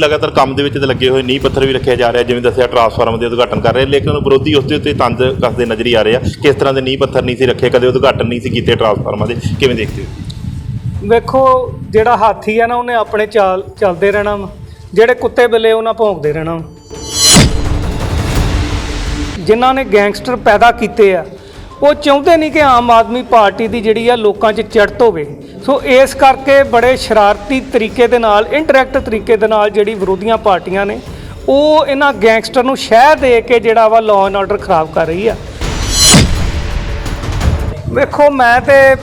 ਲਗਾਤਾਰ ਕੰਮ ਦੇ ਵਿੱਚ ਤੇ ਲੱਗੇ ਹੋਏ ਨੀਂਹ ਪੱਥਰ ਵੀ ਰੱਖਿਆ ਜਾ ਰਿਹਾ, ਜਿਵੇਂ ਦੱਸਿਆ ਟਰਾਂਸਫਾਰਮਰ ਦੇ ਉਦਘਾਟਨ ਕਰ ਰਹੇ ਲੇਕਿਨ ਵਿਰੋਧੀ ਉਸ ਦੇ ਉੱਤੇ ਤੰਜ ਕੱਸਦੇ ਨਜ਼ਰ ਹੀ ਆ ਰਹੇ ਆ। ਕਿਸ ਤਰ੍ਹਾਂ ਦੇ ਨੀਂਹ ਪੱਥਰ ਨਹੀਂ ਸੀ ਰੱਖੇ, ਕਦੇ ਉਦਘਾਟਨ ਨਹੀਂ ਸੀ ਕੀਤੇ ਟਰਾਂਸਫਾਰਮਰ ਦੇ, ਕਿਵੇਂ ਦੇਖਦੇ ਹੋ? ਵੇਖੋ, ਜਿਹੜਾ ਹਾਥੀ ਆ ਨਾ, ਉਹਨੇ ਆਪਣੇ ਚਾਲ, ਚੱਲਦੇ ਰਹਿਣਾ ਵਾ। ਜਿਹੜੇ ਕੁੱਤੇ ਬਿੱਲੇ, ਉਹਨਾਂ ਭੌਂਕਦੇ ਰਹਿਣਾ ਵਾ। ਜਿਨ੍ਹਾਂ ਨੇ ਗੈਂਗਸਟਰ ਪੈਦਾ ਕੀਤੇ ਆ ਉਹ ਚਾਹੁੰਦੇ ਨਹੀਂ ਕਿ ਆਮ ਆਦਮੀ ਪਾਰਟੀ ਦੀ ਜਿਹੜੀ ਆ ਲੋਕਾਂ 'ਚ ਚੜ੍ਹਤ ਹੋਵੇ ਸੋ ਇਸ ਕਰਕੇ ਬੜੇ ਸ਼ਰਾਰਤੀ ਤਰੀਕੇ ਦੇ ਨਾਲ ਇਨਡਾਇਰੈਕਟ ਤਰੀਕੇ ਦੇ ਨਾਲ ਜਿਹੜੀ ਵਿਰੋਧੀਆਂ ਪਾਰਟੀਆਂ ਨੇ, ਉਹ ਇਹਨਾਂ ਗੈਂਗਸਟਰ ਨੂੰ ਸ਼ਹਿ ਦੇ ਕੇ ਜਿਹੜਾ ਵਾ ਲਾਅ ਐਂਡ ਆਰਡਰ ਖਰਾਬ ਕਰ ਰਹੀ ਆ। ਵੇਖੋ, ਮੈਂ ਤੇ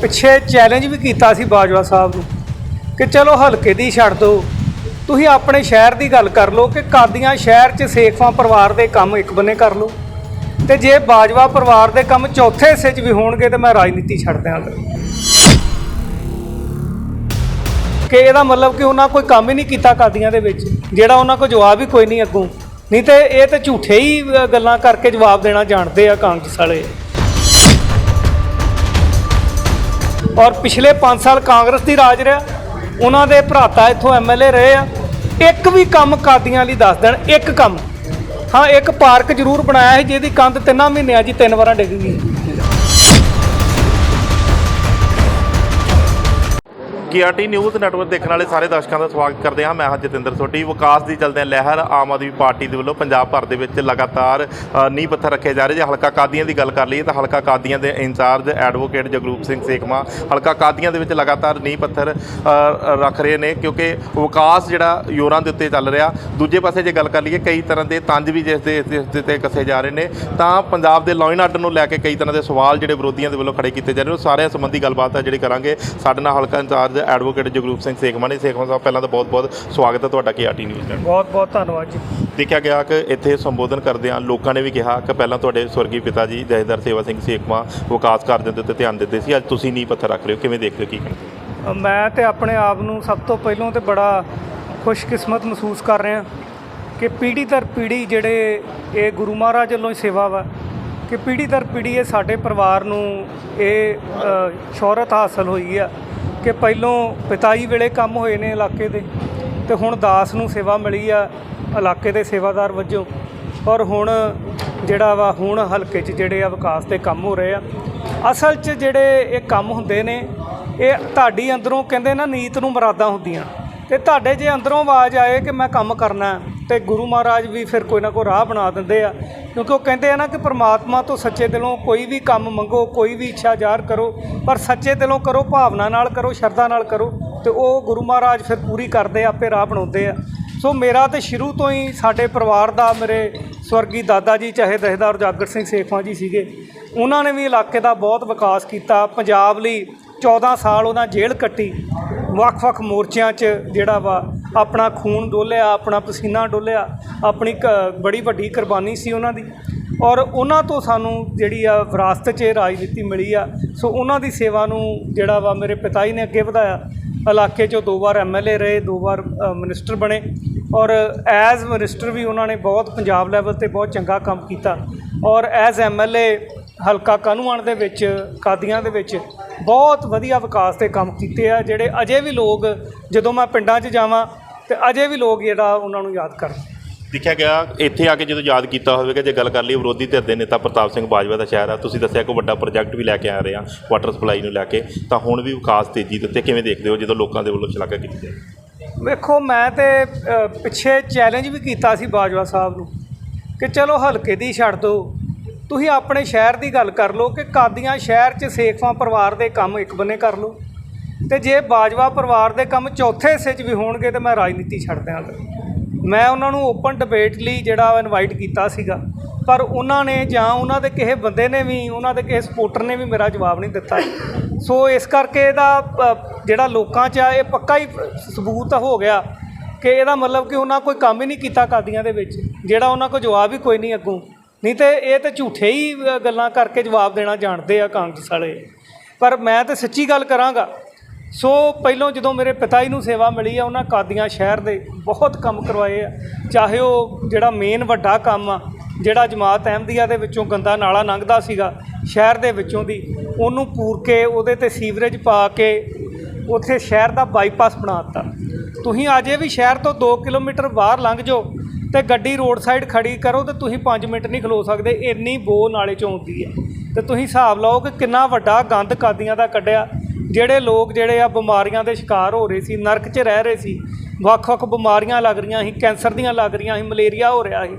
ਪਿੱਛੇ ਚੈਲੰਜ ਵੀ ਕੀਤਾ ਸੀ ਬਾਜਵਾ ਸਾਹਿਬ ਨੂੰ ਕਿ ਚਲੋ ਹਲਕੇ ਦੀ ਛੱਡ ਦਿਓ ਤੁਸੀਂ ਆਪਣੇ ਸ਼ਹਿਰ ਦੀ ਗੱਲ ਕਰ ਲਓ ਕਿ ਕਾਦੀਆਂ ਸ਼ਹਿਰ 'ਚ ਸੇਖਵਾਂ ਪਰਿਵਾਰ ਦੇ ਕੰਮ ਇੱਕ ਬੰਨੇ ਕਰ ਲਓ। ਤੇ ਜੇ ਬਾਜਵਾ ਪਰਿਵਾਰ ਦੇ ਕੰਮ ਚੌਥੇ ਹਿੱਸੇ 'ਚ ਵੀ ਹੋਣਗੇ ਤੇ ਮੈਂ ਰਾਜਨੀਤੀ ਛੱਡ ਦਿਆਂਗਾ। ਕਿ ਇਹਦਾ ਮਤਲਬ ਕਿ ਉਹਨਾਂ ਕੋਈ ਕੰਮ ਹੀ ਨਹੀਂ ਕੀਤਾ ਕਾਦੀਆਂ ਦੇ ਵਿੱਚ, ਜਿਹੜਾ ਉਹਨਾਂ ਕੋਲ ਜਵਾਬ ਹੀ ਕੋਈ ਨਹੀਂ ਅੱਗੋਂ। ਨਹੀਂ ਤੇ ਇਹ ਤੇ ਝੂਠੇ ਹੀ ਗੱਲਾਂ ਕਰਕੇ ਜਵਾਬ ਦੇਣਾ ਜਾਣਦੇ ਆ ਕਾਂਗਰਸ ਵਾਲੇ। ਔਰ ਪਿਛਲੇ 5 ਸਾਲ ਕਾਂਗਰਸ ਦੀ ਰਾਜ ਰਿਹਾ, ਉਹਨਾਂ ਦੇ ਭਰਾਤਾ ਇੱਥੋਂ ਐਮਐਲਏ ਰਹੇ ਆ। ਇੱਕ ਵੀ ਕੰਮ ਕਾਦੀਆਂ ਲਈ ਦੱਸ ਦੇਣ, ਇੱਕ ਕੰਮ। ਹਾਂ, ਇੱਕ ਪਾਰਕ ਜ਼ਰੂਰ ਬਣਾਇਆ ਸੀ ਜਿਹਦੀ ਕੰਧ ਤਿੰਨਾਂ ਮਹੀਨਿਆਂ ਜੀ ਤਿੰਨ ਵਾਰਾਂ ਡਿੱਗ ਗਈ ਕੇਆਰਟੀ ਨਿਊਜ਼ ਨੈਟਵਰਕ ਦੇਖਣ ਵਾਲੇ ਸਾਰੇ ਦਰਸ਼ਕਾਂ ਦਾ ਸਵਾਗਤ ਕਰਦੇ ਹਾਂ। ਮੈਂ ਹਾਂ ਜਤਿੰਦਰ ਸੋਢੀ। ਵਿਕਾਸ ਦੀ ਚਲਦਿਆਂ ਲਹਿਰ। ਆਮ ਆਦਮੀ ਪਾਰਟੀ ਦੇ ਵੱਲੋਂ ਪੰਜਾਬ ਭਰ ਦੇ ਵਿੱਚ ਲਗਾਤਾਰ ਨੀਂਹ ਪੱਥਰ ਰੱਖੇ ਜਾ ਰਹੇ। ਜੇ ਹਲਕਾ ਕਾਦੀਆਂ ਦੀ ਗੱਲ ਕਰ ਲਈਏ ਤਾਂ ਹਲਕਾ ਕਾਦੀਆਂ ਦੇ ਇੰਚਾਰਜ ਐਡਵੋਕੇਟ ਜਗਰੂਪ ਸਿੰਘ ਸੇਖਮਾ ਹਲਕਾ ਕਾਦੀਆਂ ਦੇ ਵਿੱਚ ਲਗਾਤਾਰ ਨੀਂਹ ਪੱਥਰ ਰੱਖ ਰਹੇ ਨੇ ਕਿਉਂਕਿ ਵਿਕਾਸ ਜਿਹੜਾ ਯੋਰਾਂ ਦੇ ਉੱਤੇ ਚੱਲ ਰਿਹਾ। ਦੂਜੇ ਪਾਸੇ ਜੇ ਗੱਲ ਕਰ ਲਈਏ, ਕਈ ਤਰ੍ਹਾਂ ਦੇ ਤੰਜ ਵੀ ਜਿਸ ਦੇ ਇਸ ਦੇ ਤੇ ਕੱਸੇ ਜਾ ਰਹੇ ਨੇ। ਤਾਂ ਪੰਜਾਬ ਦੇ ਲਾਅ ਐਂਡ ਆਰਡਰ ਨੂੰ ਲੈ ਕੇ ਕਈ ਤਰ੍ਹਾਂ ਦੇ ਸਵਾਲ ਜਿਹੜੇ ਵਿਰੋਧੀਆਂ ਦੇ ਵੱਲੋਂ ਖੜੇ ਕੀਤੇ ਜਾ ਰਹੇ ਨੇ। ਉਹ ਸਾਰਿਆਂ ਸੰਬੰਧੀ ਗੱਲਬਾਤ ਆ ਜਿਹੜੀ ਕਰਾਂਗੇ। ਸਾਡੇ ਨਾਲ ਹਲਕਾ ਇੰਚਾਰਜ ਐਡਵੋਕੇਟ ਜਗਰੂਪ ਸਿੰਘ ਸੇਖਮਾ ਨੇ। ਸੇਖਮਾ ਸਾਹਿਬ ਪਹਿਲਾਂ ਤਾਂ ਬਹੁਤ-ਬਹੁਤ ਸਵਾਗਤ ਹੈ ਤੁਹਾਡਾ ਕੇਆਰਟੀ ਨਿਊਜ਼ ਚੈਨਲ ਬਹੁਤ ਬਹੁਤ ਧੰਨਵਾਦ ਜੀ। ਦੇਖਿਆ ਗਿਆ ਕਿ ਇੱਥੇ ਸੰਬੋਧਨ ਕਰਦਿਆਂ ਲੋਕਾਂ ਨੇ ਵੀ ਕਿਹਾ ਕਿ ਪਹਿਲਾਂ ਤੁਹਾਡੇ ਸਵਰਗੀ ਪਿਤਾ ਜੀ ਜਥੇਦਾਰ ਸੇਵਾ ਸਿੰਘ ਸੇਖਮਾ ਵਿਕਾਸ ਕਾਰਜਾਂ ਦੇ ਉੱਤੇ ਧਿਆਨ ਦਿੰਦੇ ਸੀ। ਅੱਜ ਤੁਸੀਂ ਨਹੀਂ ਪੱਥਰ ਰੱਖ ਰਹੇ ਹੋ। ਕਿਵੇਂ ਦੇਖਦੇ ਹੋ? ਕੀ ਕਹਿੰਦੇ? ਮੈਂ ਤੇ ਆਪਣੇ ਆਪ ਨੂੰ ਸਭ ਤੋਂ ਪਹਿਲਾਂ ਤੇ ਬੜਾ ਖੁਸ਼ਕਿਸਮਤ ਮਹਿਸੂਸ ਕਰ ਰਿਹਾ ਕਿ ਪੀੜ੍ਹੀ ਦਰ ਪੀੜ੍ਹੀ ਜਿਹੜੇ ਇਹ ਗੁਰੂ ਮਹਾਰਾਜ ਵੱਲੋਂ ਹੀ ਸੇਵਾ ਵਾ ਕਿ ਪੀੜ੍ਹੀ ਦਰ ਪੀੜ੍ਹੀ ਇਹ ਸਾਡੇ ਪਰਿਵਾਰ ਨੂੰ ਇਹ ਸ਼ੋਹਰਤ ਹਾਸਲ ਹੋਈ ਆ। ਕਿ ਪਹਿਲੋਂ ਪਿਤਾਈ ਵੇਲੇ ਕੰਮ ਹੋਏ ਨੇ ਇਲਾਕੇ ਦੇ ਤੇ ਹੁਣ ਦਾਸ ਨੂੰ ਸੇਵਾ ਮਿਲੀ ਆ ਇਲਾਕੇ ਦੇ ਸੇਵਾਦਾਰ ਵਜੋਂ। ਔਰ ਹੁਣ ਜਿਹੜਾ ਵਾ, ਹੁਣ ਹਲਕੇ 'ਚ ਜਿਹੜੇ ਆ ਵਿਕਾਸ ਦੇ ਕੰਮ ਹੋ ਰਹੇ ਆ। ਅਸਲ 'ਚ ਜਿਹੜੇ ਇਹ ਕੰਮ ਹੁੰਦੇ ਨੇ, ਇਹ ਤੁਹਾਡੀ ਅੰਦਰੋਂ ਕਹਿੰਦੇ ਨਾ ਨੀਤ ਨੂੰ ਮਰਾਦਾਂ ਹੁੰਦੀਆਂ। ਤੇ ਤੁਹਾਡੇ ਜੇ ਅੰਦਰੋਂ ਆਵਾਜ਼ ਆਏ ਕਿ ਮੈਂ ਕੰਮ ਕਰਨਾ ਤੇ ਗੁਰੂ ਮਹਾਰਾਜ ਵੀ ਫਿਰ ਕੋਈ ਨਾ ਕੋਈ ਰਾਹ ਬਣਾ ਦਿੰਦੇ ਆ। ਕਿਉਂਕਿ ਉਹ ਕਹਿੰਦੇ ਆ ਨਾ ਕਿ ਪ੍ਰਮਾਤਮਾ ਤੋਂ ਸੱਚੇ ਦਿਲੋਂ ਕੋਈ ਵੀ ਕੰਮ ਮੰਗੋ ਕੋਈ ਵੀ ਇੱਛਾ ਜ਼ਾਹਰ ਕਰੋ ਪਰ ਸੱਚੇ ਦਿਲੋਂ ਕਰੋ ਭਾਵਨਾ ਨਾਲ ਕਰੋ ਸ਼ਰਧਾ ਨਾਲ ਕਰੋ ਤੇ ਉਹ ਗੁਰੂ ਮਹਾਰਾਜ ਫਿਰ ਪੂਰੀ ਕਰਦੇ ਆ, ਆਪੇ ਰਾਹ ਬਣਾਉਂਦੇ ਆ। ਸੋ ਮੇਰਾ ਤੇ ਸ਼ੁਰੂ ਤੋਂ ਹੀ ਸਾਡੇ ਪਰਿਵਾਰ ਦਾ ਮੇਰੇ ਸਵਰਗੀ ਦਾਦਾ ਜੀ ਚਾਹੇ ਦਹਦਾਰ ਜਾਗਰ ਸਿੰਘ ਸੇਖਵਾਂ ਜੀ ਸੀਗੇ ਉਹਨਾਂ ਨੇ ਵੀ ਇਲਾਕੇ ਦਾ ਬਹੁਤ ਵਿਕਾਸ ਕੀਤਾ। ਪੰਜਾਬ ਲਈ 14 ਸਾਲ ਉਹਨਾਂ ਜੇਲ੍ਹ ਕੱਟੀ। ਵੱਖ-ਵੱਖ ਮੋਰਚਿਆਂ 'ਚ ਜਿਹੜਾ ਵਾ ਆਪਣਾ ਖੂਨ ਡੋਲਿਆ ਆਪਣਾ ਪਸੀਨਾ ਡੋਲਿਆ ਆਪਣੀ ਕ- ਬੜੀ ਵੱਡੀ ਕੁਰਬਾਨੀ ਸੀ ਉਹਨਾਂ ਦੀ। ਔਰ ਉਹਨਾਂ ਤੋਂ ਸਾਨੂੰ ਜਿਹੜੀ ਆ ਵਿਰਾਸਤ 'ਚ ਇਹ ਰਾਜਨੀਤੀ ਮਿਲੀ ਆ ਸੋ ਉਹਨਾਂ ਦੀ ਸੇਵਾ ਨੂੰ ਜਿਹੜਾ ਵਾ ਮੇਰੇ ਪਿਤਾ ਜੀ ਨੇ ਅੱਗੇ ਵਧਾਇਆ। ਇਲਾਕੇ 'ਚੋਂ ਦੋ ਵਾਰ ਐਮਐਲਏ ਰਹੇ ਦੋ ਵਾਰ ਅ, ਮਿਨਿਸਟਰ ਬਣੇ। ਔਰ ਐਜ਼ ਮਿਨਿਸਟਰ ਵੀ ਉਹਨਾਂ ਨੇ ਬਹੁਤ ਪੰਜਾਬ ਲੈਵਲ ਤੇ ਬਹੁਤ ਚੰਗਾ ਕੰਮ ਕੀਤਾ। ਔਰ ਐਜ਼ ਐਮਐਲਏ ਹਲਕਾ ਕਾਨੂੰਨ ਦੇ ਵਿੱਚ ਕਾਦੀਆਂ ਦੇ ਵਿੱਚ ਬਹੁਤ ਵਧੀਆ ਵਿਕਾਸ ਦੇ ਕੰਮ ਕੀਤੇ ਆ ਜਿਹੜੇ ਅਜੇ ਵੀ ਲੋਕ ਜਦੋਂ ਮੈਂ ਪਿੰਡਾਂ 'ਚ ਜਾਵਾਂ ਤੇ ਅਜੇ ਵੀ ਲੋਕ ਜਿਹੜਾ ਉਹਨਾਂ ਨੂੰ ਯਾਦ ਕਰਦੇ। ਦੇਖਿਆ ਗਿਆ ਇੱਥੇ ਆ ਕੇ ਜਦੋਂ ਯਾਦ ਕੀਤਾ ਹੋਵੇਗਾ ਜੇ ਗੱਲ ਕਰ ਲਈ ਵਿਰੋਧੀ ਧਿਰ ਦੇ ਨੇਤਾ ਪ੍ਰਤਾਪ ਸਿੰਘ ਬਾਜਵਾ ਦਾ ਸ਼ਹਿਰ ਆ ਤੁਸੀਂ ਦੱਸਿਆ ਕਿ ਵੱਡਾ ਪ੍ਰੋਜੈਕਟ ਵੀ ਲੈ ਕੇ ਆ ਰਹੇ ਆ ਵਾਟਰ ਸਪਲਾਈ ਨੂੰ ਲੈ ਕੇ ਤਾਂ ਹੁਣ ਵੀ ਵਿਕਾਸ ਤੇਜ਼ੀ ਦੇ ਉੱਤੇ ਕਿਵੇਂ ਦੇਖਦੇ ਹੋ ਜਦੋਂ ਲੋਕਾਂ ਦੇ ਵੱਲੋਂ ਸ਼ਲਾਘਾ ਕੀਤੀ ਜਾਏ? ਵੇਖੋ ਮੈਂ ਤੇ ਪਿੱਛੇ ਚੈਲੰਜ ਵੀ ਕੀਤਾ ਸੀ ਬਾਜਵਾ ਸਾਹਿਬ ਨੂੰ ਕਿ ਚਲੋ ਹਲਕੇ ਦੀ ਛੱਡ ਦਿਓ ਤੁਸੀਂ ਆਪਣੇ ਸ਼ਹਿਰ ਦੀ ਗੱਲ ਕਰ ਲਓ ਕਿ ਕਾਦੀਆਂ ਸ਼ਹਿਰ 'ਚ ਸੇਖਵਾਂ ਪਰਿਵਾਰ ਦੇ ਕੰਮ ਇੱਕ ਬੰਨੇ ਕਰ ਲਓ। ਤੇ ਜੇ ਬਾਜਵਾ ਪਰਿਵਾਰ ਦੇ ਕੰਮ ਚੌਥੇ ਹਿੱਸੇ 'ਚ ਵੀ ਹੋਣਗੇ ਤੇ ਮੈਂ ਰਾਜਨੀਤੀ ਛੱਡ ਦਿਆਂਗਾ। ਮੈਂ ਉਹਨਾਂ ਨੂੰ ਓਪਨ ਡਿਬੇਟ ਲਈ ਜਿਹੜਾ ਇਨਵਾਈਟ ਕੀਤਾ ਸੀਗਾ। ਪਰ ਉਹਨਾਂ ਨੇ ਜਾਂ ਉਹਨਾਂ ਦੇ ਕਿਸੇ ਬੰਦੇ ਨੇ ਵੀ, ਉਹਨਾਂ ਦੇ ਕਿਸੇ ਸਪੋਰਟਰ ਨੇ ਵੀ ਮੇਰਾ ਜਵਾਬ ਨਹੀਂ ਦਿੱਤਾ। ਸੋ ਇਸ ਕਰਕੇ ਇਹਦਾ ਜਿਹੜਾ ਲੋਕਾਂ 'ਚ ਆ, ਇਹ ਪੱਕਾ ਹੀ ਸਬੂਤ ਹੋ ਗਿਆ ਕਿ ਇਹਦਾ ਮਤਲਬ ਕਿ ਉਹਨਾਂ ਕੋਈ ਕੰਮ ਹੀ ਨਹੀਂ ਕੀਤਾ ਕਾਦੀਆਂ ਦੇ ਵਿੱਚ। ਜਿਹੜਾ ਉਹਨਾਂ ਕੋਲ ਜਵਾਬ ਹੀ ਕੋਈ ਨਹੀਂ ਅੱਗੋਂ। ਨਹੀਂ ਤੇ ਇਹ ਤੇ ਝੂਠੇ ਹੀ ਗੱਲਾਂ ਕਰਕੇ ਜਵਾਬ ਦੇਣਾ ਜਾਣਦੇ ਆ ਕਾਂਗਰਸ ਵਾਲੇ। ਪਰ ਮੈਂ ਤੇ ਸੱਚੀ ਗੱਲ ਕਰਾਂਗਾ, ਸੋ ਪਹਿਲੋਂ ਜਦੋਂ ਮੇਰੇ ਪਿਤਾ ਜੀ ਨੂੰ ਸੇਵਾ ਮਿਲੀ ਆ, ਉਹਨਾਂ ਕਾਦੀਆਂ ਸ਼ਹਿਰ ਦੇ ਬਹੁਤ ਕੰਮ ਕਰਵਾਏ ਆ। ਚਾਹੇ ਉਹ ਜਿਹੜਾ ਮੇਨ ਵੱਡਾ ਕੰਮ ਆ, ਜਿਹੜਾ ਜਮਾਤ ਅਹਿਮਦੀਆ ਦੇ ਵਿੱਚੋਂ ਗੰਦਾ ਨਾਲਾ ਲੰਘਦਾ ਸੀਗਾ, ਸ਼ਹਿਰ ਦੇ ਵਿੱਚੋਂ ਦੀ, ਉਹਨੂੰ ਪੂਰ ਕੇ ਉਹਦੇ ਤੇ ਸੀਵਰੇਜ ਪਾ ਕੇ ਉੱਥੇ ਸ਼ਹਿਰ ਦਾ ਬਾਈਪਾਸ ਬਣਾ ਦਿੱਤਾ। ਤੁਸੀਂ ਅਜੇ ਵੀ ਸ਼ਹਿਰ ਤੋਂ 2 ਕਿਲੋਮੀਟਰ ਬਾਹਰ ਲੰਘ ਜਾਓ ਤੇ ਗੱਡੀ ਰੋਡ ਸਾਈਡ ਖੜੀ ਕਰੋ ਤੇ ਤੁਸੀਂ 5 ਮਿੰਟ ਨਹੀਂ ਖਲੋ ਸਕਦੇ, ਇੰਨੀ ਬੋ ਨਾਲੇ ਚੋਂ ਆਉਂਦੀ ਹੈ। ਤੇ ਤੁਸੀਂ ਹਿਸਾਬ ਲਾਓ ਕਿ ਕਿੰਨਾ ਵੱਡਾ ਗੰਦ ਕਾਦੀਆਂ ਦਾ ਕੱਢਿਆ, ਜਿਹੜੇ ਲੋਕ ਜਿਹੜੇ ਆ ਬਿਮਾਰੀਆਂ ਦੇ ਸ਼ਿਕਾਰ ਹੋ ਰਹੇ ਸੀ, ਨਰਕ 'ਚ ਰਹਿ ਰਹੇ ਸੀ, ਵੱਖ-ਵੱਖ ਬਿਮਾਰੀਆਂ ਲੱਗ ਰਹੀਆਂ ਸੀ, ਕੈਂਸਰ ਦੀਆਂ ਲੱਗ ਰਹੀਆਂ ਸੀ, ਮਲੇਰੀਆ ਹੋ ਰਿਹਾ ਸੀ।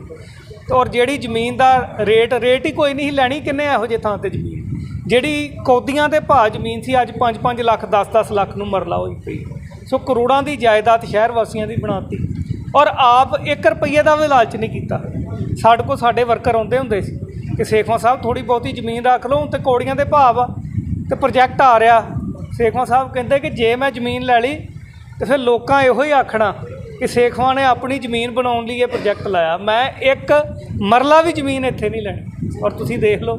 ਤੇ ਔਰ ਜਿਹੜੀ ਜ਼ਮੀਨ ਦਾ ਰੇਟ ਰੇਟ ਹੀ ਕੋਈ ਨਹੀਂ ਸੀ ਲੈਣੀ, ਕਿੰਨੇ ਇਹੋ ਜਿਹੇ ਥਾਂ ਤੇ ਜ਼ਮੀਨ? ਜਿਹੜੀ ਕੌਦੀਆਂ ਦੇ ਭਾਅ ਜ਼ਮੀਨ ਸੀ, ਅੱਜ 5-5 ਲੱਖ 10-10 ਲੱਖ ਨੂੰ ਮਰਲਾ ਹੋਈ ਪਈ। ਸੋ ਕਰੋੜਾਂ ਦੀ ਜਾਇਦਾਦ ਸ਼ਹਿਰ ਵਾਸੀਆਂ ਦੀ ਬਣਾਤੀ। ਔਰ ਆਪ 1 ਰੁਪਈਏ ਦਾ ਵੀ ਲਾਲਚ ਨਹੀਂ ਕੀਤਾ। ਸਾਡੇ ਕੋਲ ਸਾਡੇ ਵਰਕਰ ਆਉਂਦੇ ਹੁੰਦੇ ਸੀ ਕਿ ਸੇਖਵਾਂ ਸਾਹਿਬ ਥੋੜੀ ਬਹੁਤੀ ਜ਼ਮੀਨ ਰੱਖ ਲਓ ਤੇ ਕੌੜੀਆਂ ਦੇ ਭਾਵ ਆ ਤੇ ਪ੍ਰੋਜੈਕਟ ਆ ਰਿਹਾ। ਸੇਖਵਾਂ ਸਾਹਿਬ ਕਹਿੰਦੇ ਕਿ ਜੇ ਮੈਂ ਜ਼ਮੀਨ ਲੈ ਲਈ, ਤੇ ਫਿਰ ਲੋਕਾਂ ਇਹੋ ਹੀ ਆਖਣਾ ਕਿ ਸੇਖਵਾਂ ਨੇ ਆਪਣੀ ਜ਼ਮੀਨ ਬਣਾਉਣ ਲਈ ਇਹ ਪ੍ਰੋਜੈਕਟ ਲਾਇਆ। ਮੈਂ ਇੱਕ ਮਰਲਾ ਵੀ ਜ਼ਮੀਨ ਇੱਥੇ ਨਹੀਂ ਲੈਣੀ। ਔਰ ਤੁਸੀਂ ਦੇਖ ਲਓ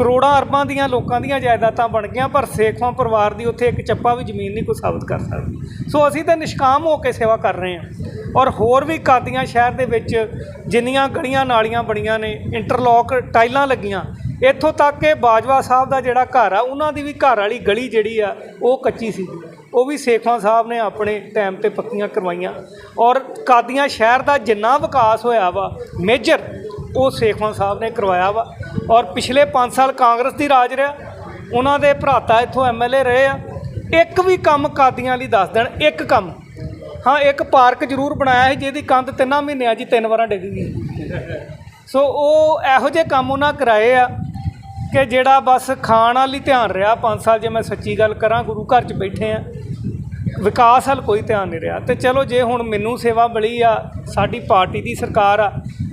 ਕਰੋੜਾਂ ਅਰਬਾਂ ਦੀਆਂ ਲੋਕਾਂ ਦੀਆਂ ਜਾਇਦਾਦਾਂ ਬਣ ਗਈਆਂ, ਪਰ ਸੇਖਵਾਂ ਪਰਿਵਾਰ ਦੀ ਉੱਥੇ ਇੱਕ ਚੱਪਾ ਵੀ ਜ਼ਮੀਨ ਨਹੀਂ ਕੋਈ ਸਾਬਤ ਕਰ ਸਕਦੀ। ਸੋ ਅਸੀਂ ਤਾਂ ਨਿਸ਼ਕਾਮ ਹੋ ਕੇ ਸੇਵਾ ਕਰ ਰਹੇ ਹਾਂ। ਔਰ ਹੋਰ ਵੀ ਕਾਦੀਆਂ ਸ਼ਹਿਰ ਦੇ ਵਿੱਚ ਜਿੰਨੀਆਂ ਗਲੀਆਂ ਨਾਲੀਆਂ ਬਣੀਆਂ ਨੇ, ਇੰਟਰਲੌਕ ਟਾਈਲਾਂ ਲੱਗੀਆਂ, ਇੱਥੋਂ ਤੱਕ ਕਿ ਬਾਜਵਾ ਸਾਹਿਬ ਦਾ ਜਿਹੜਾ ਘਰ ਆ, ਉਹਨਾਂ ਦੀ ਵੀ ਘਰ ਵਾਲੀ ਗਲੀ ਜਿਹੜੀ ਆ, ਉਹ ਕੱਚੀ ਸੀ। ਉਹ ਵੀ ਸੇਖਵਾਂ ਸਾਹਿਬ ਨੇ ਆਪਣੇ ਟਾਈਮ ਤੇ ਪੱਕੀਆਂ ਕਰਵਾਈਆਂ। ਔਰ ਕਾਦੀਆਂ ਸ਼ਹਿਰ ਦਾ ਜਿੰਨਾ ਵਿਕਾਸ ਹੋਇਆ ਵਾ, ਮੇਜਰ ਉਹ ਸੇਖਵਾਂ ਸਾਹਿਬ ਨੇ ਕਰਵਾਇਆ ਵਾ। ਔਰ ਪਿਛਲੇ 5 ਸਾਲ ਕਾਂਗਰਸ ਦੀ ਰਾਜ ਰਿਹਾ। ਉਹਨਾਂ ਦੇ ਭਰਾਤਾ ਇੱਥੋਂ ਐਮਐਲਏ ਰਹੇ ਆ। ਇੱਕ ਵੀ ਕੰਮ ਕਾਦੀਆਂ ਲਈ ਦੱਸ ਦੇਣ, ਇੱਕ ਕੰਮ। ਹਾਂ, ਇੱਕ ਪਾਰਕ ਜ਼ਰੂਰ ਬਣਾਇਆ ਸੀ, ਜਿਹਦੀ ਕੰਧ ਤਿੰਨਾਂ ਮਹੀਨਿਆਂ 'ਚ ਤਿੰਨ ਵਾਰਾਂ ਡਿੱਗ ਗਈ। ਸੋ ਉਹ ਇਹੋ ਜਿਹੇ ਕੰਮ ਉਹਨਾਂ ਕਰਾਏ ਆ ਕਿ ਜਿਹੜਾ ਬਸ ਖਾਣ ਵਾਲੀ ਧਿਆਨ ਰਿਹਾ। 5 ਸਾਲ ਜੇ ਮੈਂ ਸੱਚੀ ਗੱਲ ਕਰਾਂ, ਗੁਰੂ ਘਰ 'ਚ ਬੈਠੇ ਆ। ਵਿਕਾਸ ਵੱਲ ਕੋਈ ਧਿਆਨ ਨਹੀਂ ਰਿਹਾ। ਤੇ ਚਲੋ ਜੇ ਹੁਣ ਮੈਨੂੰ ਸੇਵਾ ਮਿਲੀ ਆ, ਸਾਡੀ ਪਾਰਟੀ ਦੀ ਸਰਕਾਰ ਆ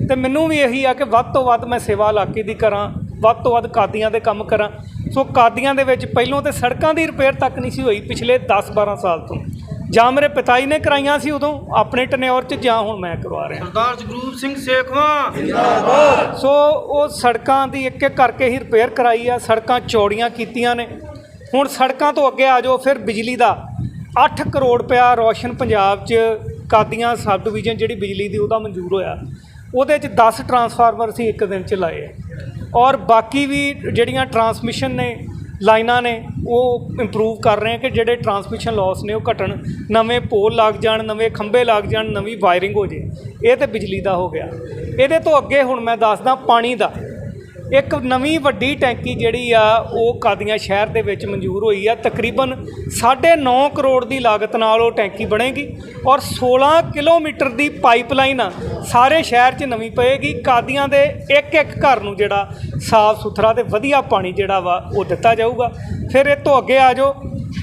ਤੇ ਮੈਨੂੰ ਵੀ ਇਹੀ ਆ ਕਿ ਵੱਧ ਤੋਂ ਵੱਧ ਮੈਂ ਸੇਵਾ ਇਲਾਕੇ ਦੀ ਕਰਾਂ ਵੱਧ ਤੋਂ ਵੱਧ ਕਾਦੀਆਂ ਦੇ ਕੰਮ ਕਰਾਂ। ਸੋ ਕਾਦੀਆਂ ਦੇ ਵਿੱਚ ਪਹਿਲੋਂ ਤੇ ਸੜਕਾਂ ਦੀ ਰਿਪੇਅਰ ਤੱਕ ਨਹੀਂ ਸੀ ਹੋਈ ਪਿਛਲੇ 10-12 ਸਾਲ ਤੋਂ। ਜਾਂ ਮੇਰੇ ਪਿਤਾ ਜੀ ਨੇ ਕਰਾਈਆਂ ਸੀ ਉਦੋਂ ਆਪਣੇ ਟਨਿਓਰ 'ਚ ਜਾਂ ਹੁਣ ਮੈਂ ਕਰਵਾ ਰਿਹਾ। ਸਰਦਾਰ ਜਗਰੂਪ ਸਿੰਘ ਸੇਖਵਾਂ। ਸੋ ਉਹ ਸੜਕਾਂ ਦੀ ਇੱਕ ਇੱਕ ਕਰਕੇ ਹੀ ਰਿਪੇਅਰ ਕਰਾਈ ਆ ਸੜਕਾਂ ਚੌੜੀਆਂ ਕੀਤੀਆਂ ਨੇ। ਹੁਣ ਸੜਕਾਂ ਤੋਂ ਅੱਗੇ ਆ ਜਾਓ ਫਿਰ ਬਿਜਲੀ ਦਾ। 8 ਕਰੋੜ ਰੁਪਇਆ ਰੋਸ਼ਨ ਪੰਜਾਬ 'ਚ ਕਾਦੀਆਂ ਸਬ ਡਿਵੀਜ਼ਨ ਜਿਹੜੀ ਬਿਜਲੀ ਦੀ ਉਹਦਾ ਮਨਜ਼ੂਰ ਹੋਇਆ। ਉਹਦੇ 'ਚ 10 ਟਰਾਂਸਫਾਰਮਰ ਅਸੀਂ ਇੱਕ ਦਿਨ 'ਚ ਲਾਏ ਆ। ਔਰ ਬਾਕੀ ਵੀ ਜਿਹੜੀਆਂ ਟਰਾਂਸਮਿਸ਼ਨ ਨੇ, ਲਾਈਨਾਂ ਨੇ, ਉਹ ਇੰਪਰੂਵ ਕਰ ਰਹੇ ਆ ਕਿ ਜਿਹੜੇ ਟਰਾਂਸਮਿਸ਼ਨ ਲਾਸ ਨੇ ਉਹ ਘਟਣ, ਨਵੇਂ ਪੋਲ ਲੱਗ ਜਾਣ, ਨਵੇਂ ਖੰਭੇ ਲੱਗ ਜਾਣ, ਨਵੀਂ ਵਾਇਰਿੰਗ ਹੋ ਜੇ। ਇਹ ਤੇ ਬਿਜਲੀ ਦਾ ਹੋ ਗਿਆ। ਇਹਦੇ ਤੋਂ ਅੱਗੇ ਹੁਣ ਮੈਂ ਦੱਸਦਾ ਪਾਣੀ ਦਾ। ਇੱਕ ਨਵੀਂ ਵੱਡੀ ਟੈਂਕੀ ਜਿਹੜੀ ਆ, ਉਹ ਕਾਦੀਆਂ ਸ਼ਹਿਰ ਦੇ ਵਿੱਚ ਮਨਜ਼ੂਰ ਹੋਈ ਆ। ਤਕਰੀਬਨ 9.5 ਕਰੋੜ ਦੀ ਲਾਗਤ ਨਾਲ ਉਹ ਟੈਂਕੀ ਬਣੇਗੀ ਔਰ 16 ਕਿਲੋਮੀਟਰ ਦੀ ਪਾਈਪਲਾਈਨ ਸਾਰੇ ਸ਼ਹਿਰ 'ਚ ਨਵੀਂ ਪਏਗੀ। ਕਾਦੀਆਂ ਦੇ ਇੱਕ ਇੱਕ ਘਰ ਨੂੰ ਜਿਹੜਾ ਸਾਫ਼ ਸੁਥਰਾ ਤੇ ਵਧੀਆ ਪਾਣੀ ਜਿਹੜਾ ਵਾ, ਉਹ ਦਿੱਤਾ ਜਾਊਗਾ। ਫਿਰ ਇਹ ਤੋਂ ਅੱਗੇ ਆ ਜਾਓ।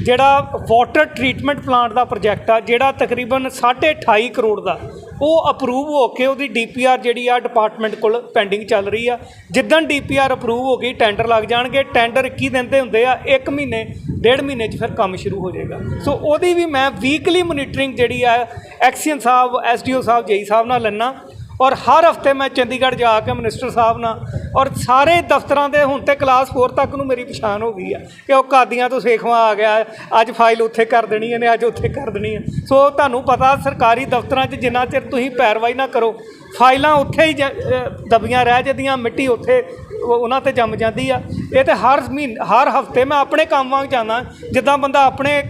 ਜਿਹੜਾ ਵਾਟਰ ਟ੍ਰੀਟਮੈਂਟ ਪਲਾਂਟ ਦਾ ਪ੍ਰੋਜੈਕਟ ਆ, ਜਿਹੜਾ ਤਕਰੀਬਨ 28.5 ਕਰੋੜ ਦਾ, ਉਹ ਅਪਰੂਵ ਹੋ ਕੇ ਉਹਦੀ ਡੀਪੀਆਰ ਜਿਹੜੀ ਆ ਡਿਪਾਰਟਮੈਂਟ ਕੋਲ ਪੈਂਡਿੰਗ ਚੱਲ ਰਹੀ ਆ। ਜਿੱਦਣ ਡੀਪੀਆਰ ਅਪਰੂਵ ਹੋ ਗਈ ਟੈਂਡਰ ਲੱਗ ਜਾਣਗੇ। ਟੈਂਡਰ 21 ਦਿਨ ਦੇ ਹੁੰਦੇ ਆ 1 ਮਹੀਨੇ, ਡੇਢ ਮਹੀਨੇ 'ਚ ਫਿਰ ਕੰਮ ਸ਼ੁਰੂ ਹੋ ਜਾਏਗਾ। ਸੋ ਉਹਦੀ ਵੀ ਮੈਂ ਵੀਕਲੀ ਮੋਨੀਟਰਿੰਗ ਜਿਹੜੀ ਆ ਐਕਸੀਅਨ ਸਾਹਿਬ ਐਸਡੀਓ ਸਾਹਿਬ ਜੇਈ ਸਾਹਿਬ ਨਾਲ ਲੈਣਾ ਔਰ ਹਰ ਹਫ਼ਤੇ ਮੈਂ ਚੰਡੀਗੜ੍ਹ ਜਾ ਕੇ ਮਿਨਿਸਟਰ ਸਾਹਿਬ ਨਾਲ, ਔਰ ਸਾਰੇ ਦਫ਼ਤਰਾਂ ਦੇ ਹੁਣ ਤੇ ਕਲਾਸ 4 ਤੱਕ ਨੂੰ ਮੇਰੀ ਪਛਾਣ ਹੋ ਗਈ ਆ ਕਿ ਉਹ ਕਾਦੀਆਂ ਤੋਂ ਸੇਖਵਾ ਆ ਗਿਆ, ਅੱਜ ਫਾਈਲ ਉੱਥੇ ਕਰ ਦੇਣੀ ਇਹਨੇ ਅੱਜ ਉੱਥੇ ਕਰ ਦੇਣੀ ਹੈ। ਸੋ ਤੁਹਾਨੂੰ ਪਤਾ ਸਰਕਾਰੀ ਦਫ਼ਤਰਾਂ 'ਚ ਜਿੰਨਾ ਚਿਰ ਤੁਸੀਂ ਪੈਰਵਾਈ ਨਾ ਕਰੋ ਫਾਈਲਾਂ ਉੱਥੇ ਹੀ ਜ- ਅ, ਦਬੀਆਂ ਰਹਿ ਜਾਂਦੀਆਂ ਮਿੱਟੀ ਉੱਥੇ ਉਹਨਾਂ ਤੇ ਜੰਮ ਜਾਂਦੀ ਆ। ਇਹ ਤੇ ਹਰ ਮਹੀਨ ਹਰ ਹਫ਼ਤੇ ਮੈਂ ਆਪਣੇ ਕੰਮ ਵਾਂਗ ਜਾਂਦਾ ਜਿੱਦਾਂ ਬੰਦਾ ਆਪਣੇ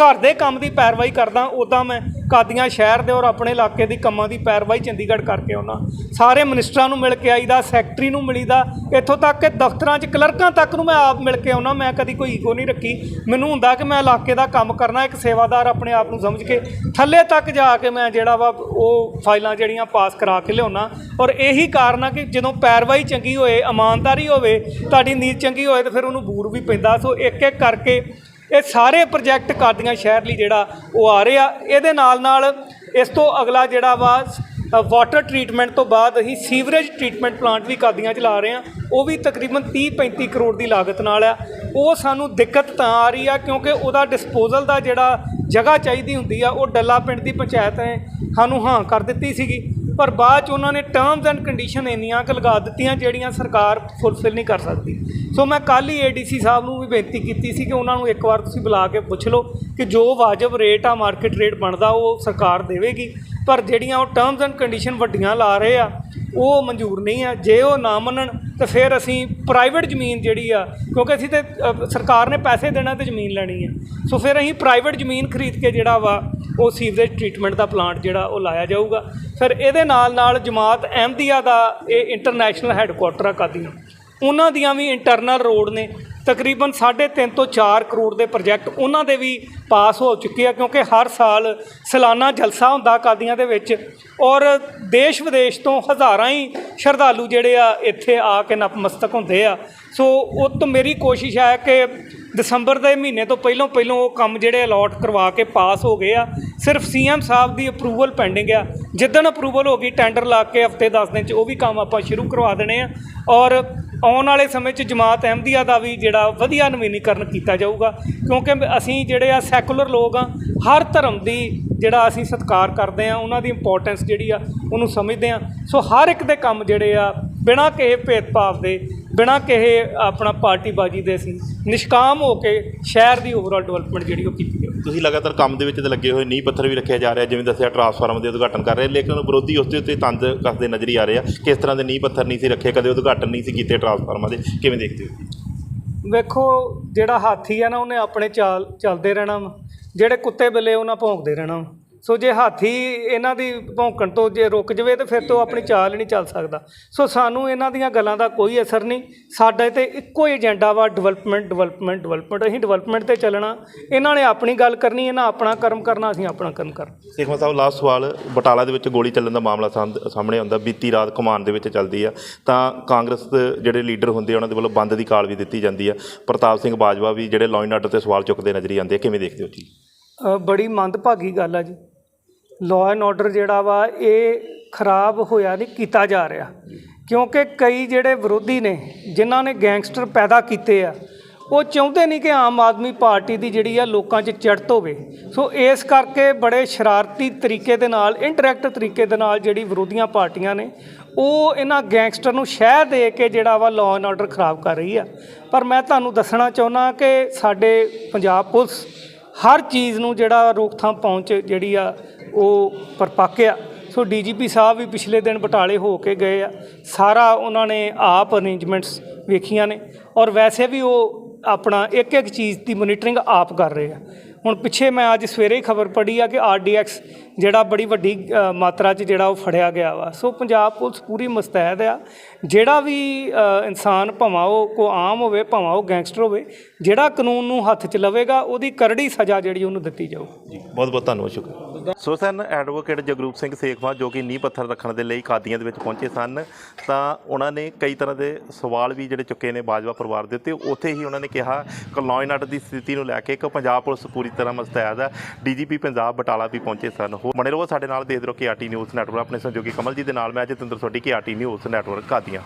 ਘਰ ਦੇ ਕੰਮ ਦੀ ਪੈਰਵਾਈ ਕਰਦਾ ਉਦਾਂ ਮੈਂ ਕਾਦੀਆਂ ਸ਼ਹਿਰ ਦੇ ਔਰ ਆਪਣੇ ਇਲਾਕੇ ਦੀ ਕੰਮਾਂ ਦੀ ਪੈਰਵਾਈ ਚੰਡੀਗੜ੍ਹ ਕਰਕੇ ਆਉਣਾ ਸਾਰੇ ਮਿਨਿਸਟਰਾਂ ਨੂੰ ਮਿਲ ਕੇ ਆਈਦਾ ਸੈਕਟਰੀ ਨੂੰ ਮਿਲੀਦਾ ਇੱਥੋਂ ਤੱਕ ਕਿ ਦਫ਼ਤਰਾਂ 'ਚ ਕਲਰਕਾਂ ਤੱਕ ਨੂੰ ਮੈਂ ਆਪ ਮਿਲ ਕੇ ਆਉਣਾ ਮੈਂ ਕਦੀ ਕੋਈ ਈਗੋ ਨਹੀਂ ਰੱਖੀ। ਮੈਨੂੰ ਹੁੰਦਾ ਕਿ ਮੈਂ ਇਲਾਕੇ ਦਾ ਕੰਮ ਕਰਨਾ ਇੱਕ ਸੇਵਾਦਾਰ ਆਪਣੇ ਆਪ ਨੂੰ ਸਮਝ ਕੇ ਥੱਲੇ ਤੱਕ ਜਾ ਕੇ ਮੈਂ ਜਿਹੜਾ ਵਾ ਉਹ ਫਾਈਲਾਂ ਜਿਹੜੀਆਂ ਪਾਸ ਕਰਾ ਕੇ ਲਿਆਉਣਾ। ਔਰ ਇਹੀ ਕਾਰਨ ਆ ਕਿ ਜਦੋਂ ਪੈਰਵਾਈ ਚੰਗੀ ਹੋਏ, ਇਮਾਨਦਾਰੀ ਹੋਵੇ, ਤੁਹਾਡੀ ਨੀਤ ਚੰਗੀ ਹੋਏ ਤਾਂ ਫਿਰ ਉਹਨੂੰ ਬੂਰ ਵੀ ਪੈਂਦਾ। ਸੋ ਇੱਕ ਇੱਕ ਕਰਕੇ ਇਹ ਸਾਰੇ ਪ੍ਰੋਜੈਕਟ ਕਾਦੀਆਂ ਸ਼ਹਿਰ ਲਈ ਜਿਹੜਾ ਉਹ ਆ ਰਿਹਾ ਇਹਦੇ ਨਾਲ ਨਾਲ ਇਸ ਤੋਂ ਅਗਲਾ ਜਿਹੜਾ ਵਾ ਵਾਟਰ ਟ੍ਰੀਟਮੈਂਟ ਤੋਂ ਬਾਅਦ ਅਸੀਂ ਸੀਵਰੇਜ ਟ੍ਰੀਟਮੈਂਟ ਪਲਾਂਟ ਵੀ ਕਾਦੀਆਂ ਚ ਲਾ ਰਹੇ ਆ। ਉਹ ਵੀ ਤਕਰੀਬਨ 30 35 ਕਰੋੜ ਦੀ ਲਾਗਤ ਨਾਲ ਆ। ਉਹ ਸਾਨੂੰ ਦਿੱਕਤ ਤਾਂ ਆ ਰਹੀ ਆ ਕਿਉਂਕਿ ਉਹਦਾ ਡਿਸਪੋਜ਼ਲ ਦਾ ਜਿਹੜਾ ਜਗ੍ਹਾ ਚਾਹੀਦੀ ਹੁੰਦੀ ਆ, ਉਹ ਡੱਲਾ ਪਿੰਡ ਦੀ ਪੰਚਾਇਤ ਨੇ ਸਾਨੂੰ ਹਾਂ ਕਰ ਦਿੱਤੀ ਸੀਗੀ। ਪਰ ਬਾਅਦ ਚ ਉਹਨਾਂ ਨੇ ਟਰਮਸ ਐਂਡ ਕੰਡੀਸ਼ਨ ਇੰਨੀਆਂ ਕੁ ਲਗਾ ਦਿੱਤੀਆਂ ਜਿਹੜੀਆਂ ਸਰਕਾਰ ਫੁੱਲਫਿਲ ਨਹੀਂ ਕਰ ਸਕਦੀ। ਸੋ ਮੈਂ ਕੱਲ ਹੀ ਏਡੀਸੀ ਸਾਹਿਬ ਨੂੰ ਵੀ ਬੇਨਤੀ ਕੀਤੀ ਸੀ ਕਿ ਉਹਨਾਂ ਨੂੰ ਇੱਕ ਵਾਰ ਤੁਸੀਂ ਬੁਲਾ ਕੇ ਪੁੱਛ ਲਓ ਕਿ ਜੋ ਵਾਜਬ ਰੇਟ ਆ ਮਾਰਕੀਟ ਰੇਟ ਬਣਦਾ, ਉਹ ਸਰਕਾਰ ਦੇਵੇਗੀ। ਪਰ ਜਿਹੜੀਆਂ ਉਹ ਟਰਮਸ ਐਂਡ ਕੰਡੀਸ਼ਨ ਵੱਡੀਆਂ ਲਾ ਰਹੇ ਆ, ਉਹ ਮਨਜ਼ੂਰ ਨਹੀਂ ਆ। ਜੇ ਉਹ ਨਾ ਮੰਨਣ ਤੇ ਫਿਰ ਅਸੀਂ ਪ੍ਰਾਈਵੇਟ ਜ਼ਮੀਨ ਜਿਹੜੀ ਆ, ਕਿਉਂਕਿ ਅਸੀਂ ਤੇ ਸਰਕਾਰ ਨੇ ਪੈਸੇ ਦੇਣਾ ਤੇ ਜ਼ਮੀਨ ਲੈਣੀ ਹੈ ਸੋ ਫਿਰ ਅਸੀਂ ਪ੍ਰਾਈਵੇਟ ਜ਼ਮੀਨ ਖਰੀਦ ਕੇ ਜਿਹੜਾ ਵਾ, ਉਹ ਸੀਵਰੇਜ ਟ੍ਰੀਟਮੈਂਟ ਦਾ ਪਲਾਂਟ ਜਿਹੜਾ, ਉਹ ਲਾਇਆ ਜਾਊਗਾ। ਫਿਰ ਇਹਦੇ ਨਾਲ ਨਾਲ ਜਮਾਤ ਅਹਿਮਦੀਆ ਦਾ ਇਹ ਇੰਟਰਨੈਸ਼ਨਲ ਹੈੱਡਕੁਆਟਰ ਆ ਕਾਦੀਆਂ ਉਹਨਾਂ ਦੀਆਂ ਵੀ ਇੰਟਰਨਲ ਰੋਡ ਨੇ। ਤਕਰੀਬਨ 3.5 ਤੋਂ 4 ਕਰੋੜ ਦੇ ਪ੍ਰੋਜੈਕਟ ਉਹਨਾਂ ਦੇ ਵੀ ਪਾਸ ਹੋ ਚੁੱਕੇ ਆ, ਕਿਉਂਕਿ ਹਰ ਸਾਲ ਸਾਲਾਨਾ ਜਲਸਾ ਹੁੰਦਾ ਕਾਦੀਆਂ ਦੇ ਵਿੱਚ ਔਰ ਦੇਸ਼ ਵਿਦੇਸ਼ ਤੋਂ ਹਜ਼ਾਰਾਂ ਹੀ ਸ਼ਰਧਾਲੂ ਜਿਹੜੇ ਆ ਇੱਥੇ ਆ ਕੇ ਨਤਮਸਤਕ ਹੁੰਦੇ ਆ। ਸੋ ਉਹ ਤੋਂ ਮੇਰੀ ਕੋਸ਼ਿਸ਼ ਹੈ ਕਿ ਦਸੰਬਰ ਦੇ ਮਹੀਨੇ ਤੋਂ ਪਹਿਲਾਂ ਪਹਿਲਾਂ ਉਹ ਕੰਮ ਜਿਹੜੇ ਅਲਾਟ ਕਰਵਾ ਕੇ ਪਾਸ ਹੋ ਗਏ ਆ। ਸਿਰਫ ਸੀਐਮ ਸਾਹਿਬ ਦੀ ਅਪਰੂਵਲ ਪੈਂਡਿੰਗ ਆ। ਜਿੱਦਣ ਅਪਰੂਵਲ ਹੋ ਗਈ ਟੈਂਡਰ ਲਾ ਕੇ ਹਫ਼ਤੇ 10 ਦਿਨ ਚ ਉਹ ਵੀ ਕੰਮ ਆਪਾਂ ਸ਼ੁਰੂ ਕਰਵਾ ਦੇਣੇ ਆ। ਔਰ ਆਉਣ ਵਾਲੇ ਸਮੇਂ 'ਚ ਜਮਾਤ ਅਹਿਮਦੀਆ ਦਾ ਵੀ ਜਿਹੜਾ ਵਧੀਆ ਨਵੀਨੀਕਰਨ ਕੀਤਾ ਜਾਊਗਾ, ਕਿਉਂਕਿ ਅਸੀਂ ਜਿਹੜੇ ਆ ਸੈਕੂਲਰ ਲੋਕ ਆ, ਹਰ ਧਰਮ ਦੀ ਜਿਹੜਾ ਅਸੀਂ ਸਤਿਕਾਰ ਕਰਦੇ ਆ, ਉਹਨਾਂ ਦੀ ਇੰਪੋਰਟੈਂਸ ਜਿਹੜੀ ਆ, ਉਹਨੂੰ ਸਮਝਦੇ ਆ। ਸੋ ਹਰ ਇੱਕ ਦੇ ਕੰਮ ਜਿਹੜੇ ਆ, ਬਿਨਾਂ ਕਿਸੇ ਭੇਦਭਾਵ ਦੇ, ਬਿਨਾਂ ਕਿਸੇ ਆਪਣਾ ਪਾਰਟੀਬਾਜ਼ੀ ਦੇ ਅਸੀਂ ਨਿਸ਼ਕਾਮ ਹੋ ਕੇ ਸ਼ਹਿਰ ਦੀ ਓਵਰਆਲ ਡਿਵੈਲਪਮੈਂਟ ਜਿਹੜੀ ਉਹ ਕੀਤੀ ਤੁਸੀਂ ਲਗਾਤਾਰ ਕੰਮ ਦੇ ਵਿੱਚ ਤੇ ਲੱਗੇ ਹੋਏ, ਨੀਂਹ ਪੱਥਰ ਵੀ ਰੱਖਿਆ ਜਾ ਰਿਹਾ, ਜਿਵੇਂ ਦੱਸਿਆ ਟਰਾਂਸਫਾਰਮਰ ਦੇ ਉਦਘਾਟਨ ਕਰ ਰਹੇ, ਲੇਕਿਨ ਵਿਰੋਧੀ ਉਸ ਦੇ ਉੱਤੇ ਤੰਜ ਕੱਸਦੇ ਨਜ਼ਰ ਹੀ ਆ ਰਹੇ ਆ। ਕਿਸ ਤਰ੍ਹਾਂ ਦੇ ਨੀਂਹ ਪੱਥਰ ਨਹੀਂ ਸੀ ਰੱਖੇ, ਕਦੇ ਉਦਘਾਟਨ ਨਹੀਂ ਸੀ ਕੀਤੇ ਟਰਾਂਸਫਾਰਮਰ ਦੇ, ਕਿਵੇਂ ਦੇਖਦੇ ਹੋ? ਵੇਖੋ, ਜਿਹੜਾ ਹਾਥੀ ਆ ਨਾ, ਉਹਨੇ ਆਪਣੇ ਚਾਲ, ਚੱਲਦੇ ਰਹਿਣਾ ਵਾ। ਜਿਹੜੇ ਕੁੱਤੇ ਬਿੱਲੇ, ਉਹਨਾਂ ਭੌਂਕਦੇ ਰਹਿਣਾ ਵਾ। ਸੋ ਜੇ ਹਾਥੀ ਇਹਨਾਂ ਦੀ ਭੌਂਕਣ ਤੋਂ ਜੇ ਰੁਕ ਜਵੇ ਤੇ ਫਿਰ ਤੋਂ ਆਪਣੀ ਚਾਲ ਨਹੀਂ ਚੱਲ ਸਕਦਾ। ਸੋ ਸਾਨੂੰ ਇਹਨਾਂ ਦੀਆਂ ਗੱਲਾਂ ਦਾ ਕੋਈ ਅਸਰ ਨਹੀਂ। ਸਾਡੇ ਤੇ ਇੱਕੋ ਹੀ ਏਜੰਡਾ ਵਾ ਡਿਵੈਲਪਮੈਂਟ ਡਿਵੈਲਪਮੈਂਟ ਡਿਵੈਲਪਮੈਂਟ ਅਸੀਂ ਡਿਵੈਲਪਮੈਂਟ ਤੇ ਚੱਲਣਾ। ਇਹਨਾਂ ਨੇ ਆਪਣੀ ਗੱਲ ਕਰਨੀ ਇਹਨਾਂ ਆਪਣਾ ਕਰਮ ਕਰਨਾ ਅਸੀਂ ਆਪਣਾ ਕਰਮ ਕਰਨਾ। ਸੇਖਵਾ ਸਾਹਿਬ ਲਾਸਟ ਸਵਾਲ ਬਟਾਲਾ ਦੇ ਵਿੱਚ ਗੋਲੀ ਚੱਲਣ ਦਾ ਮਾਮਲਾ ਸਾਹਮ- ਸਾਹਮਣੇ ਆਉਂਦਾ। ਬੀਤੀ ਰਾਤ ਕਮਾਨ ਦੇ ਵਿੱਚ ਚੱਲਦੀ ਆ। ਤਾਂ ਕਾਂਗਰਸ ਦੇ ਜਿਹੜੇ ਲੀਡਰ ਹੁੰਦੇ ਉਹਨਾਂ ਦੇ ਵੱਲੋਂ ਬੰਦ ਦੀ ਕਾਲ ਵੀ ਦਿੱਤੀ ਜਾਂਦੀ ਆ। ਪ੍ਰਤਾਪ ਸਿੰਘ ਬਾਜਵਾ ਵੀ ਜਿਹੜੇ ਲਾਅ ਐਂਡ ਆਰਡਰ ਤੇ ਸਵਾਲ ਚੁੱਕਦੇ ਨਜ਼ਰ ਆਉਂਦੇ ਕਿਵੇਂ ਦੇਖਦੇ ਹੋ ਜੀ? ਬੜੀ ਮੰਦਭਾਗੀ ਗੱਲ ਆ ਜੀ। ਲਾਅ ਐਂਡ ਆਰਡਰ ਜਿਹੜਾ ਵਾ, ਇਹ ਖਰਾਬ ਹੋਇਆ ਨਹੀਂ, ਕੀਤਾ ਜਾ ਰਿਹਾ। ਕਿਉਂਕਿ ਕਈ ਜਿਹੜੇ ਵਿਰੋਧੀ ਨੇ, ਜਿਨ੍ਹਾਂ ਨੇ ਗੈਂਗਸਟਰ ਪੈਦਾ ਕੀਤੇ ਆ, ਉਹ ਚਾਹੁੰਦੇ ਨਹੀਂ ਕਿ ਆਮ ਆਦਮੀ ਪਾਰਟੀ ਦੀ ਜਿਹੜੀ ਆ, ਲੋਕਾਂ 'ਚ ਚੜ੍ਹਤ ਹੋਵੇ। ਸੋ ਇਸ ਕਰਕੇ ਬੜੇ ਸ਼ਰਾਰਤੀ ਤਰੀਕੇ ਦੇ ਨਾਲ ਇਨਡਾਇਰੈਕਟ ਤਰੀਕੇ ਦੇ ਨਾਲ ਜਿਹੜੀ ਵਿਰੋਧੀਆਂ ਪਾਰਟੀਆਂ ਨੇ, ਉਹ ਇਹਨਾਂ ਗੈਂਗਸਟਰ ਨੂੰ ਸ਼ਹਿ ਦੇ ਕੇ ਜਿਹੜਾ ਵਾ ਲਾਅ ਐਂਡ ਆਰਡਰ ਖਰਾਬ ਕਰ ਰਹੀ ਆ। ਪਰ ਮੈਂ ਤੁਹਾਨੂੰ ਦੱਸਣਾ ਚਾਹੁੰਦਾ ਕਿ ਸਾਡੇ ਪੰਜਾਬ ਪੁਲਿਸ ਹਰ ਚੀਜ਼ ਨੂੰ ਜਿਹੜਾ ਰੋਕਥਾਮ ਪਹੁੰਚ ਜਿਹੜੀ ਆ ਉਹ ਪਰਪੱਕ ਆ। ਸੋ ਡੀਜੀਪੀ ਸਾਹਿਬ ਵੀ ਪਿਛਲੇ ਦਿਨ ਬਟਾਲੇ ਹੋ ਕੇ ਗਏ ਆ। ਸਾਰਾ ਉਹਨਾਂ ਨੇ ਆਪ ਅਰੇਂਜਮੈਂਟਸ ਵੇਖੀਆਂ ਨੇ। ਔਰ ਵੈਸੇ ਵੀ ਉਹ ਆਪਣਾ ਇੱਕ ਇੱਕ ਚੀਜ਼ ਦੀ ਮੋਨੀਟਰਿੰਗ ਆਪ ਕਰ ਰਹੇ ਆ। ਹੁਣ ਪਿੱਛੇ ਮੈਂ ਅੱਜ ਸਵੇਰੇ ਹੀ ਖਬਰ ਪੜ੍ਹੀ ਆ ਕਿ ਆਰਡੀਐਕਸ ਜਿਹੜਾ ਬੜੀ ਵੱਡੀ ਮਾਤਰਾ 'ਚ ਜਿਹੜਾ ਉਹ ਫੜਿਆ ਗਿਆ ਵਾ। ਸੋ ਪੰਜਾਬ ਪੁਲਿਸ ਪੂਰੀ ਮੁਸਤੈਦ ਆ। ਜਿਹੜਾ ਵੀ ਇਨਸਾਨ ਭਾਵੇਂ ਉਹ ਕੋ ਆਮ ਹੋਵੇ, ਭਾਵੇਂ ਉਹ ਗੈਂਗਸਟਰ ਹੋਵੇ, ਜਿਹੜਾ ਕਾਨੂੰਨ ਨੂੰ ਹੱਥ 'ਚ ਲਵੇਗਾ, ਉਹਦੀ ਕਰੜੀ ਸਜ਼ਾ ਜਿਹੜੀ ਉਹਨੂੰ ਦਿੱਤੀ ਜਾਊ। ਬਹੁਤ ਬਹੁਤ ਧੰਨਵਾਦ ਸ਼ੁਕਰ ਸੋ ਸਨ ਐਡਵੋਕੇਟ ਜਗਰੂਪ ਸਿੰਘ ਸੇਖਵਾ ਜੋ ਕਿ ਨੀਂਹ ਪੱਥਰ ਰੱਖਣ ਦੇ ਲਈ ਕਾਦੀਆਂ ਦੇ ਵਿੱਚ ਪਹੁੰਚੇ ਸਨ, ਤਾਂ ਉਹਨਾਂ ਨੇ ਕਈ ਤਰ੍ਹਾਂ ਦੇ ਸਵਾਲ ਵੀ ਜਿਹੜੇ ਚੁੱਕੇ ਨੇ ਬਾਜਵਾ ਪਰਿਵਾਰ ਦੇ ਉੱਤੇ। ਉੱਥੇ ਹੀ ਉਹਨਾਂ ਨੇ ਕਿਹਾ ਕਿ ਲਾਅ ਐਂਡ ਆਰਡਰ ਦੀ ਸਥਿਤੀ ਨੂੰ ਲੈ ਕੇ ਕਿ ਪੰਜਾਬ ਪੁਲਿਸ ਪੂਰੀ ਤਰ੍ਹਾਂ ਮੁਸਤੈਦ ਹੈ। ਡੀਜੀਪੀ ਪੰਜਾਬ ਬਟਾਲਾ ਵੀ ਪਹੁੰਚੇ ਸਨ। ਹੋਰ ਬਣੇ ਰਹੋ ਸਾਡੇ ਨਾਲ, ਦੇਖਦੇ ਰਹੋ ਕੇ ਆਰਟੀ ਨਿਊਜ਼ ਨੈਟਵਰਕ। ਆਪਣੇ ਸਹਿਯੋਗੀ ਕਮਲ ਜੀ ਦੇ ਨਾਲ ਮੈਂ Jatinder Sodhi, K RT news network Qadian.